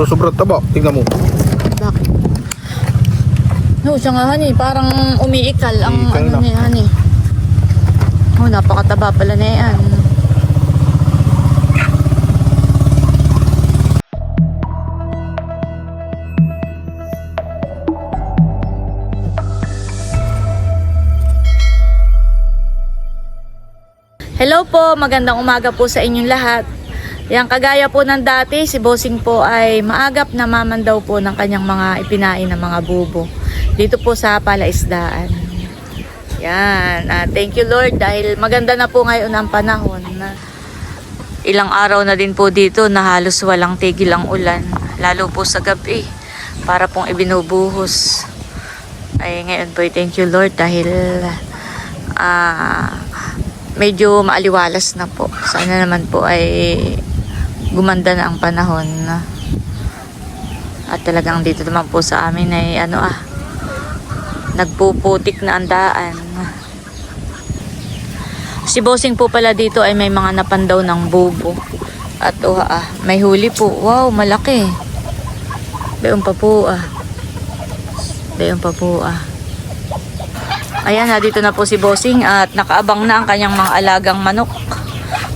So, sobrang taba. Tingnan mo. Bakit? No, siya nga honey, parang umiikal ang Umiikal ano na. niya honey. Oh, napakataba pala na yan. Hello po, magandang umaga po sa inyong lahat. Yang kagaya po ng dati, si Bossing po ay maagap na mamandaw po ng kanyang mga ipinain na mga bubo. Dito po sa palaisdaan. Yan. Ah, thank you Lord dahil maganda na po ngayon ang panahon. Na ilang araw na din po dito na halos walang tigil ang ulan. Lalo po sa gabi. Para pong ibinubuhos. Ay ngayon po thank you Lord dahil ah medyo maaliwalas na po. Sana naman po ay gumanda na ang panahon. At talagang dito naman po sa amin ay ano ah, nagpuputik na ang daan. Si Bossing po pala dito ay may mga napandaw ng bubo. At oh, ah, may huli po. Wow, malaki. Beon pa po ah. Beon pa po ah. Ayan, dito na po si Bossing at nakaabang na ang kanyang mga alagang manok.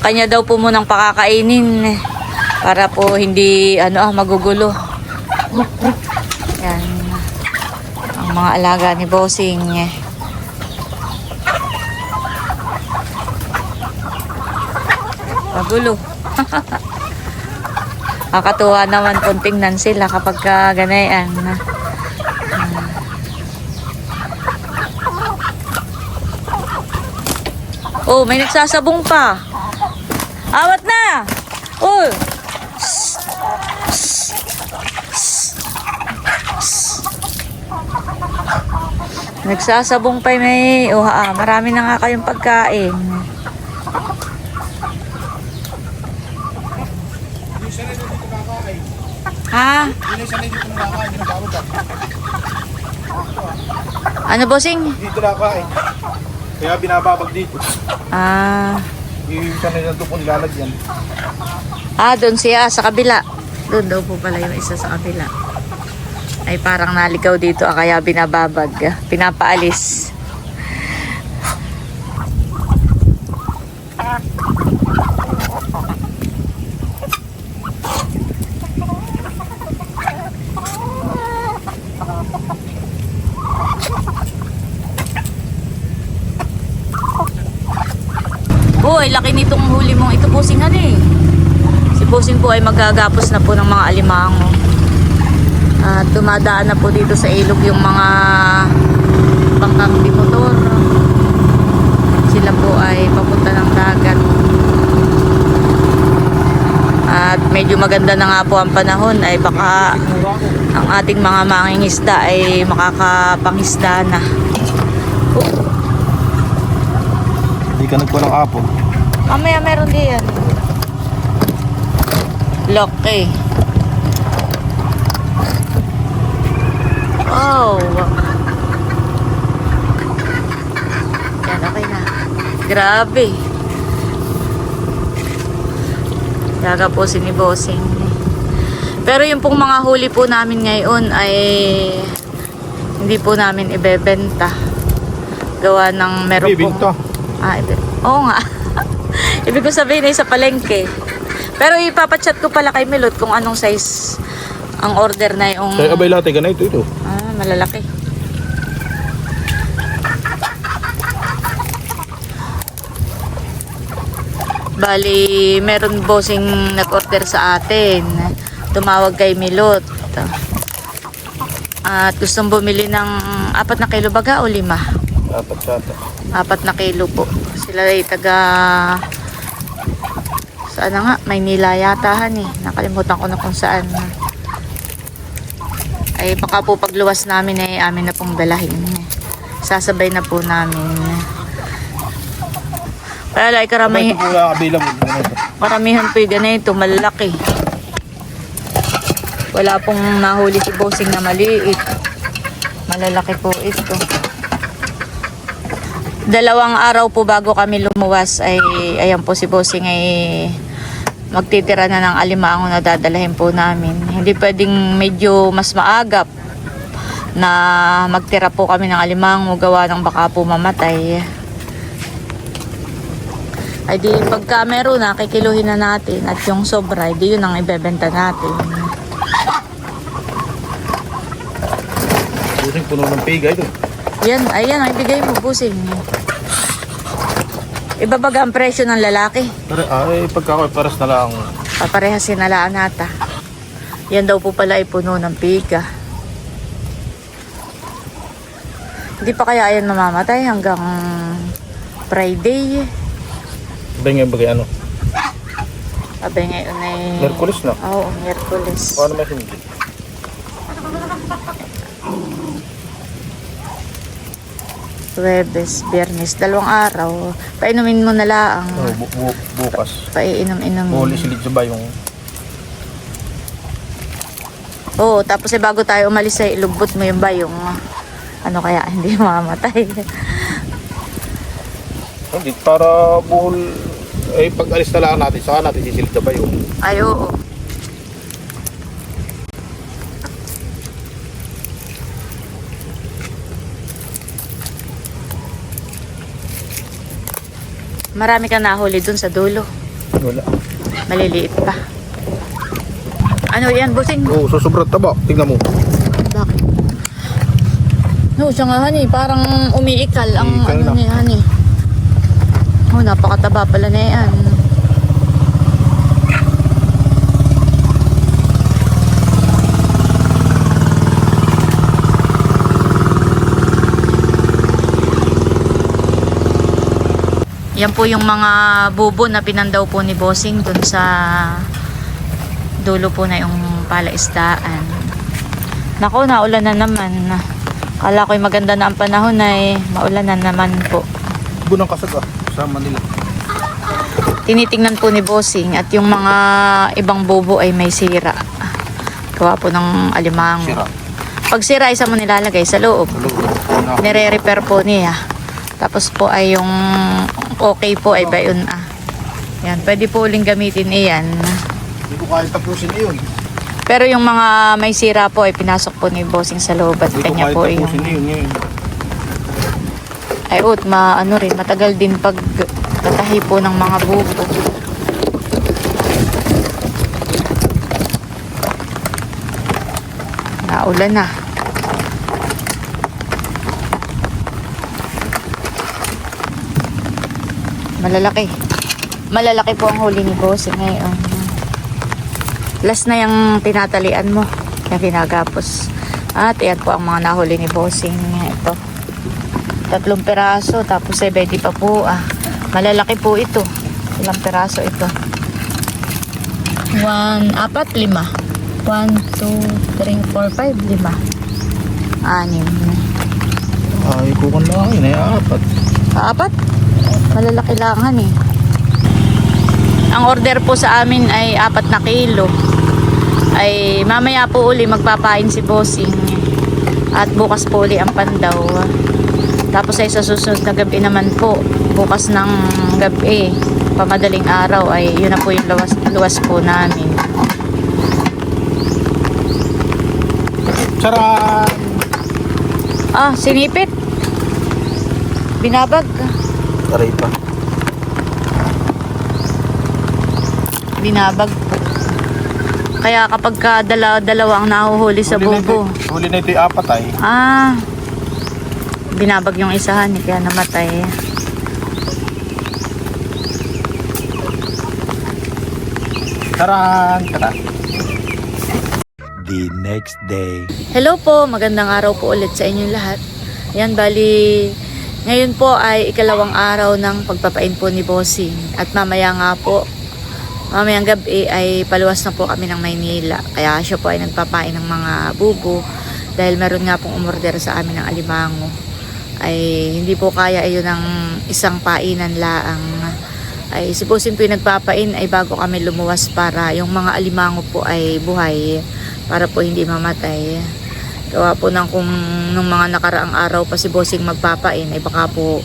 Kanya daw po munang pakakainin para po hindi ano ah magugulo. Yan. Ang mga alaga ni Bossing. Magulo. Kakatuwa naman kung tingnan sila kapag ka ganayan. Oh, may nagsasabong pa. Awat Nagsasabong pa may... Oh, ah, marami na nga kayong pagkain. Ha? Ano, bossing? Dito na kain. Kaya binababag dito. Ah... Yung sanay na ito po nilalagyan. Ah, doon siya sa kabila. Doon daw po pala yung isa sa kabila. Ay parang naligaw dito ah, kaya binababag. Pinapaalis. Uy, laki nitong huli mong ito posing ano eh. Si Bossing po ay magagapos na po ng mga alimango. At dumadaan na po dito sa ilog yung mga bangkang di motor. Sila po ay papunta ng dagat. At medyo maganda na nga po ang panahon ay baka ang ating mga mangingisda ay makakapangisda na. Hindi ka nagpo ng apo. Mamaya meron din yan. Lock eh. Oh. Yan, okay na. Grabe. Daga po si ni Bossing. Pero yung pong mga huli po namin ngayon ay hindi po namin ibebenta. Gawa ng meron pong... Bibinta. Ah, ibe. Oo nga. Ibig ko sabihin ay sa palengke. Pero ipapachat ko pala kay Milot kung anong size ang order na yung... Kaya abay lahat ay ganito ito. Ah, malalaki. Bali, meron bossing nag-order sa atin. Tumawag kay Milot. At gustong bumili ng apat na kilo baga o lima? Apat sata. apat na kilo po. Sila ay taga saan na nga, Maynila yata han eh. Nakalimutan ko na kung saan. Ay baka po pagluwas namin ay amin na pong dalahin. Sasabay na po namin. Kaya like Ito karami, po lang available. Ganito. karamihan po yung ganito, malalaki. Wala pong nahuli si Bossing na maliit. Malalaki po ito. Dalawang araw po bago kami lumuwas ay ayan po si Bossing ay magtitira na ng alimango na dadalahin po namin. Hindi pwedeng medyo mas maagap na magtira po kami ng alimango gawa ng baka po mamatay. Ay di pagka meron na, kikiluhin na natin at yung sobra, di yun ang ibebenta natin. Busing puno ng piga ito. Yan, ayan, ang ibigay mo, busing. Ibabaga ang presyo ng lalaki. Pero ay pagka paras na lang. Paparehas sinalaan nata. Yan daw po pala ay puno ng piga. Hindi pa kaya yan mamamatay hanggang Friday. Ba nga ano? Sabi ngayon ay... Merkulis na. Oo, Miyerkules. Paano may hindi? Huwebes, Biyernes, dalawang araw. Painumin mo na lang. Oh, bu- bu- bukas. Paiinom-inom. Huli silid sa bayong. Oo, tapos eh bago tayo umalis ay ilubot mo yung bayong. Ano kaya, hindi mamamatay. Hindi, para buhol. Eh, pag alis na lang natin, saka natin sisilid sa bayong. Ay, oo. Marami ka nahuli dun sa dulo. Wala. Maliliit pa. Ano yan, busing? Oo, so sobrang taba. Tingnan mo. Bakit? No, siya nga, honey. Parang umiikal ang Umiikal ano na. niya, honey. Oh, napakataba pala na yan. Yan po yung mga bubo na pinandaw po ni Bossing dun sa dulo po na yung palaisdaan. Nako, naulan na naman. Kala ko'y maganda na ang panahon ay maulan na naman po. Bunang kasag ah. Sa Manila. Tinitingnan po ni Bossing at yung mga ibang bubo ay may sira. Gawa po ng alimango. Sira. Pag sira, isa mo nilalagay sa loob. Sa loob. Nire-repair po niya. Tapos po ay yung okay po ay bayon ah. Yan, pwede po uling gamitin iyan. Hindi ko kaya tapusin yun. Pero yung mga may sira po ay pinasok po ni Bossing sa loob at Hindi kanya po yung yun. yun. ay ut ma ano rin matagal din pag tatahi po ng mga buko. Naulan na. Malalaki. Malalaki po ang huli ni Boss ngayon. Last na yung tinatalian mo. Yung kinagapos. At yan po ang mga nahuli ni Bossing. Ito. Tatlong peraso. Tapos ay pwede pa po. Ah. Malalaki po ito. Ilang peraso ito. One, apat, lima. One, two, three, four, five, lima. Anim. Ay, kukon lang yun. Ay, apat. Apat? Malalaki langan eh. Ang order po sa amin ay apat na kilo. Ay mamaya po uli magpapain si Bossing. At bukas po uli ang pandaw. Tapos ay sa susunod na gabi naman po. Bukas ng gabi. Pamadaling araw ay yun na po yung luwas, luwas po namin. Charan! Ah, sinipit. Binabag. Aray pa. Binabag po. Kaya kapag ka dala, dalawa ang nahuhuli sa Huli na ito- bubo. Huli na ito yung apat ay. Ah, binabag yung isahan eh, kaya namatay. Charan! Kata. the next day. Hello po, magandang araw po ulit sa inyong lahat. Yan, bali, ngayon po ay ikalawang araw ng pagpapain po ni Bossing. At mamaya nga po, mamayang gabi ay paluwas na po kami ng Maynila. Kaya siya po ay nagpapain ng mga bubo dahil meron nga pong umorder sa amin ng alimango. Ay hindi po kaya ayun ng isang painan laang. Ay si Bossing po yung nagpapain ay bago kami lumuwas para yung mga alimango po ay buhay para po hindi mamatay. Gawa po ng kung nung mga nakaraang araw pa si Bossing magpapain ay baka po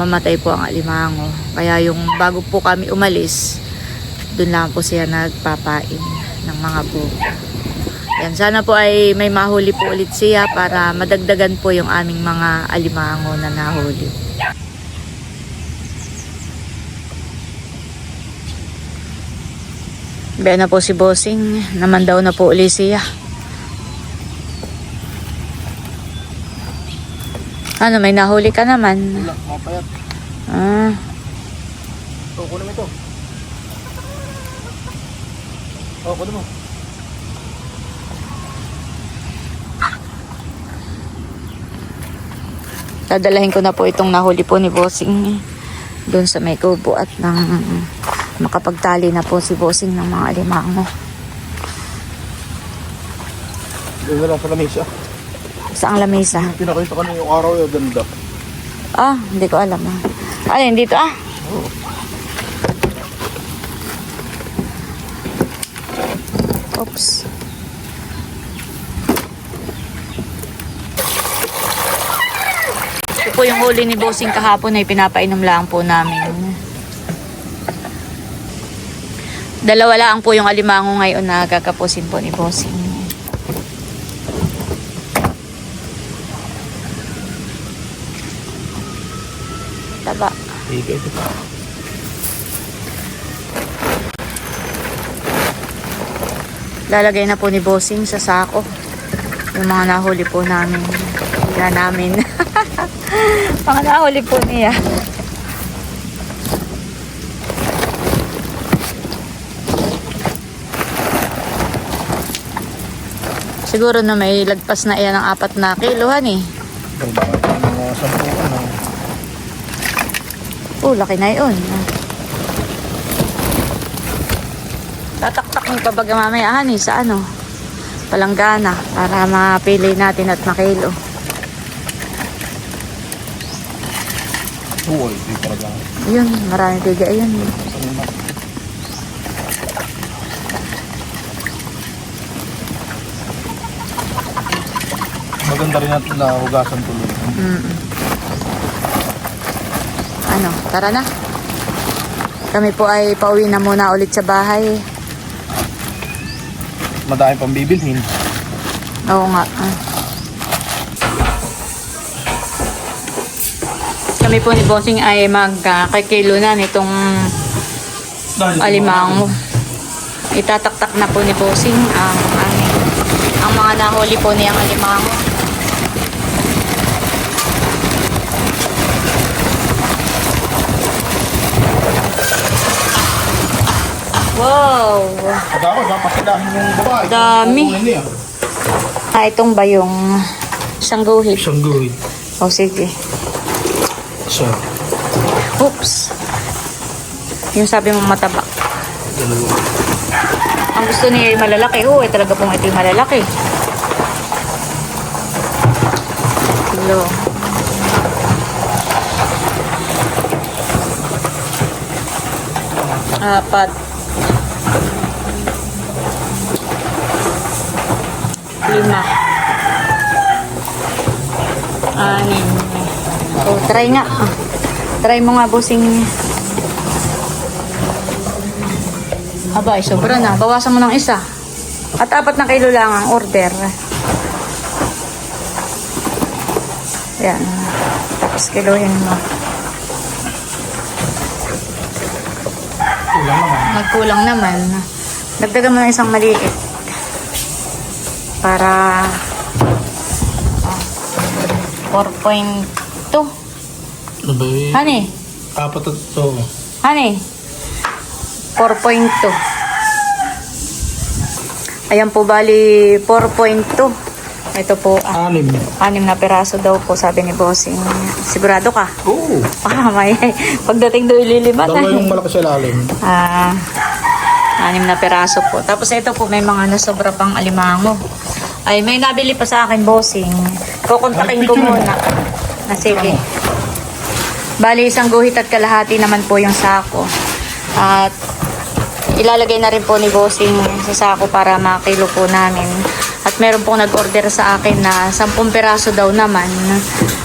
mamatay po ang alimango. Kaya yung bago po kami umalis doon lang po siya nagpapain ng mga bubo. Yan, sana po ay may mahuli po ulit siya para madagdagan po yung aming mga alimango na nahuli. Be na po si Bossing, naman daw na po ulit siya. Ano, may nahuli ka naman. Wala, mapayat. Ah, Oh, kunin mo ito. Oh, kunin mo. dadalahin ko na po itong nahuli po ni Bossing doon sa may kubo at nang makapagtali na po si Bossing ng mga alimango. Doon na lang sa lamesa. Saang lamesa? Pinakita ko na yung araw yung ganda. Ah, hindi ko alam ah. Alin, dito ah. Oops. Ito po yung huli ni Bossing kahapon ay pinapainom lang po namin. Dalawa lang po yung alimango ngayon na gagapusin po ni Bossing. Taba. Sige, ito pa. Lalagay na po ni Bossing sa sako. Yung mga nahuli po namin. Yan namin. mga nahuli po niya. Siguro na may lagpas na iyan ng apat na kilohan eh. Mga sampuan na. Oh, laki na yun. Tataktak mo pa baga mamayahan eh sa ano, palanggana para mapili natin at makilo. Oo, ito talaga. Yun, marami tiga yun. Maganda rin natin na hugasan tuloy. Mm. Ano, tara na. Kami po ay pauwi na muna ulit sa bahay. Madami pang bibilhin. Oo nga. ah. Kami po ni Bossing ay magkakilo na nitong alimango. Itataktak na po ni Bossing ang, ang, ang mga nahuli po niyang alimango. Wow! Dapat papasilahin yung babae. Dami. Ah, itong ba yung sangguhit? Isang guhid. O sige. Isa. Oops. Yung sabi mo mataba. Dalawa. Ang gusto niya ay malalaki. Oo, eh, talaga pong ito yung malalaki. Hello. Apat. Lima. Anim. Oh, try nga. Ah. Try mo nga, busing. Aba, sobra na. Bawasan mo ng isa. At apat na kilo lang ang order. Yan. Tapos kilohin mo. Nagkulang naman. Dagdagan mo ng isang maliit. Para oh, 4.2. Ano ba eh? Honey, Apat at ito. honey. 4.2. Ayan po bali 4.2. Ito po, ah, Anim. anim na peraso daw po sabi ni Bossing. Sigurado ka? Oo. Ah, may pagdating doon ililibat. Dalawa yung malaki sa lalim. Ah, anim na peraso po. Tapos ito po, may mga nasobra pang alimango. Ay, may nabili pa sa akin, bossing. Kukontakin ko muna. Na sige. Bali, isang guhit at kalahati naman po yung sako. At ilalagay na rin po ni bossing sa sako para makilo po namin. At meron pong nag-order sa akin na 10 peraso daw naman.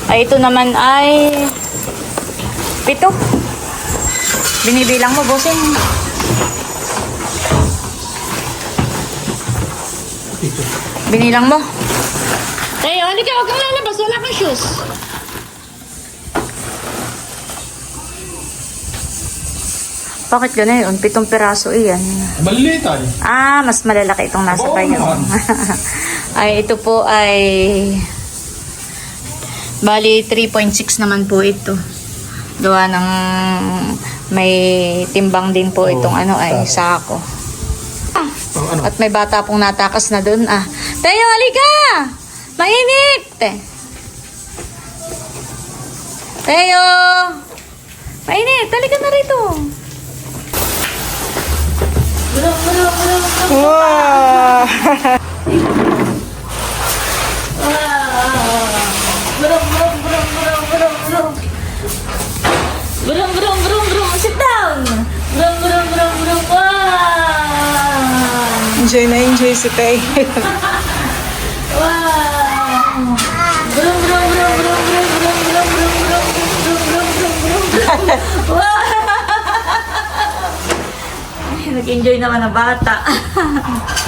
Ay, ito naman ay pito. Binibilang mo, bossing. Binilang mo. Tayo, halika, huwag kang lalabas. Wala kang shoes. Bakit ganun? Pitong piraso iyan. Maliliit ay. Ah, mas malalaki itong nasa Oo payo. naman. ay, ito po ay... Bali, 3.6 naman po ito. Gawa ng may timbang din po itong ano ay sako. Ang ano? at may bata pong natakas na doon ah. Tayo, halika! Mainit! Tayo! Mainit! Halika na rito! Wow! Enjoy na enjoy si Tay. Wow. Burung, burung, burung, burung, burung, burung, burung, burung, burung, burung, burung, burung, burung. Wow. Nag-enjoy naman ang bata.